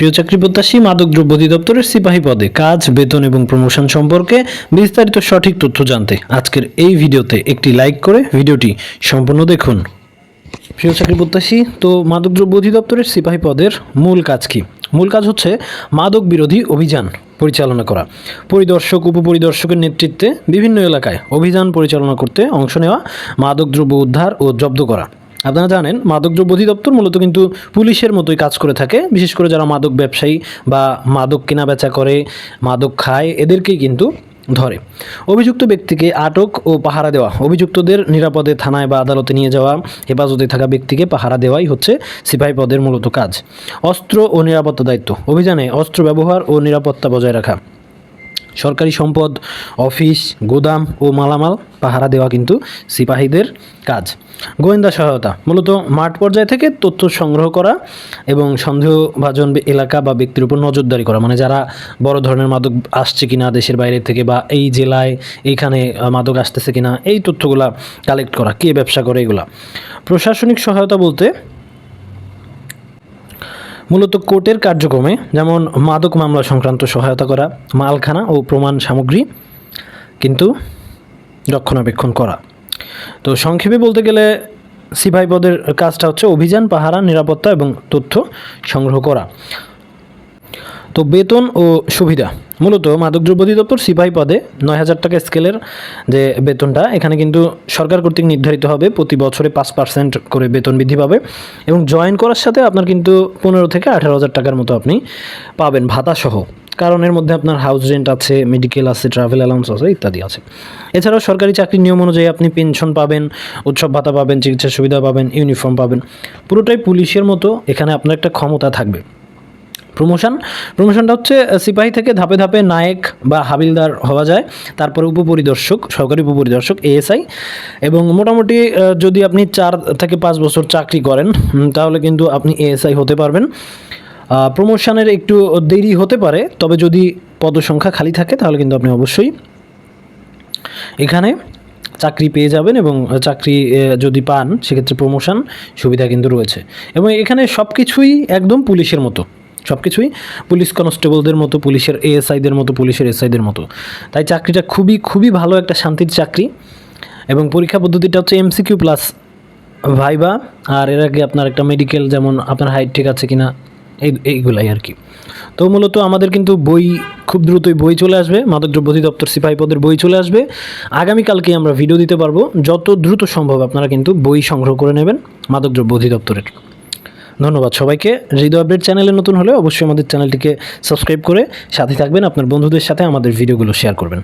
প্রিয় চাকরি প্রত্যাশী মাদক দ্রব্য অধিদপ্তরের সিপাহী পদে কাজ, বেতন এবং প্রমোশন সম্পর্কে বিস্তারিত সঠিক তথ্য জানতে আজকের এই ভিডিওতে একটি লাইক করে ভিডিওটি সম্পূর্ণ দেখুন। প্রিয় চাকরি প্রত্যাশী, তো মাদক দ্রব্য অধিদপ্তরের সিপাহী পদের মূল কাজ কি? মূল কাজ হচ্ছে মাদক বিরোধী অভিযান পরিচালনা করা। পরিদর্শক, উপপরিদর্শকের নেতৃত্বে বিভিন্ন এলাকায় অভিযান পরিচালনা করতে অংশ নেওয়া, মাদক দ্রব্য উদ্ধার ও জব্দ করা। আপনারা জানেন মাদকদ্রব্য অধিদপ্তর মূলত কিন্তু পুলিশের মতোই কাজ করে থাকে। বিশেষ করে যারা মাদক ব্যবসায়ী বা মাদক কেনা বেচা করে, মাদক খায়, এদেরকেই কিন্তু ধরে। অভিযুক্ত ব্যক্তিকে আটক ও পাহারা দেওয়া। অভিযুক্তদের নিরাপদে থানায় বা আদালতে নিয়ে যাওয়া, হেফাজতে থাকা ব্যক্তিকে পাহারা দেওয়াই হচ্ছে সিপাহী পদের মূলত কাজ। অস্ত্র ও নিরাপত্তা দায়িত্ব। অভিযানে অস্ত্র ব্যবহার ও নিরাপত্তা বজায় রাখা। সরকারি সম্পদ, অফিস, গোদাম ও মালামাল পাহারা দেওয়া কিন্তু সিপাহীদের কাজ। গোয়েন্দা সহায়তা, মূলত মাঠ পর্যায় থেকে তথ্য সংগ্রহ করা এবং সন্দেহভাজন এলাকা বা ব্যক্তির উপর নজরদারি করা। মানে যারা বড় ধরনের মাদক আসছে কিনা দেশের বাইরে থেকে বা এই জেলায় এইখানে মাদক আসতেছে কিনা, এই তথ্যগুলা কালেক্ট করা, কে ব্যবসা করে এগুলা। প্রশাসনিক সহায়তা বলতে মূলত কোর্টের কার্যক্রমে যেমন মাদক মামলা সংক্রান্ত সহায়তা করা, মালখানা ও প্রমাণ সামগ্রী কিন্তু রক্ষণাবেক্ষণ করা। তো সংক্ষেপে বলতে গেলে সিপাহী পদের কাজটা হচ্ছে অভিযান, পাহারা, নিরাপত্তা এবং তথ্য সংগ্রহ করা। তো বেতন ও সুবিধা। মূলত মাদকদ্রব্য অধিদপ্তর সিপাহী পদে নয় হাজার টাকা স্কেলের যে বেতনটা, এখানে কিন্তু সরকার কর্তৃক নির্ধারিত হবে প্রতি বছরে পাঁচ পার্সেন্ট করে বেতন বৃদ্ধি পাবে এবং জয়েন করার সাথে আপনার কিন্তু পনেরো থেকে আঠারো হাজার টাকার মতো আপনি পাবেন ভাতা সহ কারণ এর মধ্যে আপনার হাউস রেন্ট আছে, মেডিকেল আছে, ট্রাভেল অ্যালাউন্স আছে, ইত্যাদি আছে। এছাড়াও সরকারি চাকরির নিয়ম অনুযায়ী আপনি পেনশন পাবেন, উৎসব ভাতা পাবেন চিকিৎসা সুবিধা পাবেন, ইউনিফর্ম পাবেন। পুরোটাই পুলিশের মতো, এখানে আপনার একটা ক্ষমতা থাকবে। প্রমোশন প্রমোশনটা হচ্ছে সিপাহী থেকে ধাপে ধাপে নায়ক বা হাবিলদার হওয়া যায়। তারপরে উপপরিদর্শক, সহকারী উপপরিদর্শক এএসআই এবং মোটামুটি যদি আপনি চার থেকে পাঁচ বছর চাকরি করেন তাহলে কিন্তু আপনি এএসআই হতে পারবেন। প্রমোশনের একটু দেরি হতে পারে, তবে যদি পদসংখ্যা খালি থাকে, তাহলে কিন্তু আপনি অবশ্যই এখানে চাকরি পেয়ে যাবেন এবং চাকরি যদি পান, সেক্ষেত্রে প্রমোশন সুবিধা কিন্তু রয়েছে। এবং এখানে সব কিছুই একদম পুলিশের মতো। সব কিছুই পুলিশ কনস্টেবলদের মতো, পুলিশের এএসআইদের মতো, পুলিশের এসআইদের মতো। তাই চাকরিটা খুবই খুবই ভালো একটা শান্তির চাকরি এবং পরীক্ষা পদ্ধতিটা হচ্ছে এমসিকিউ প্লাস ভাইবা আর এর আগে আপনার একটা মেডিকেল যেমন আপনার হাইট ঠিক আছে কিনা, এই, এইগুলাই আর কি। তো মূলত আমাদের কিন্তু বই, খুব দ্রুতই বই চলে আসবে মাদকদ্রব্য অধিদপ্তর সিপাহী পদের বই চলে আসবে। আগামীকালকে আমরা ভিডিও দিতে পারব, যত দ্রুত সম্ভব আপনারা কিন্তু বই সংগ্রহ করে নেবেন মাদকদ্রব্য অধিদপ্তরের। ধন্যবাদ সবাইকে। হৃদয় আপডেট চ্যানেলে নতুন হলে অবশ্যই আমাদের চ্যানেলটিকে সাবস্ক্রাইব করে সাথে থাকবেন। আপনার বন্ধুদের সাথে আমাদের ভিডিওগুলো শেয়ার করবেন।